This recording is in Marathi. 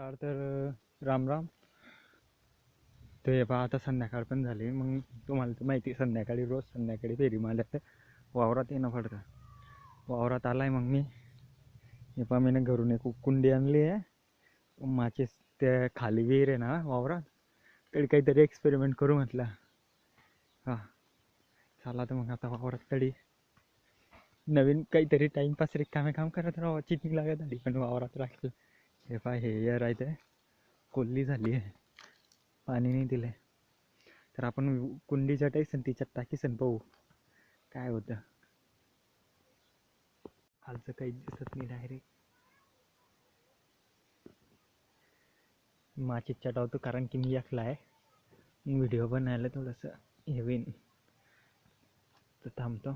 नमस्कार तर राम राम. ते पहा आता संध्याकाळ पण झाली. मग तुम्हाला तर माहिती आहे, संध्याकाळी रोज संध्याकाळी फेरी मारल्या तर वावरात येणं पडतं वावरात आला आहे मग मी. हे पहा मी घरून एक कुंडी आणली आहे. माझे त्या खाली विहीर आहे ना वावरात. तरी काहीतरी एक्सपेरिमेंट करू म्हटलं. हां. चला तर मग आता वावरात तरी. नवीन काहीतरी टाईमपास रिकामे काम करत राहावं. चिटिंग लागत आली पण वावरात राखेल हे पाय हे एअर आहे ते. कोल्ली झाली आहे. पाणी नाही दिलं तर आपण कुंडीच्या टाईसन तिच्यात टाकीसन पाहू. काय होतं? खालचं काही दिसत नाही डायरेक्ट माचीत चटावतो कारण की मी एकला आहे. व्हिडिओ बनायला थोडंसं हे होईन तर थांबतो.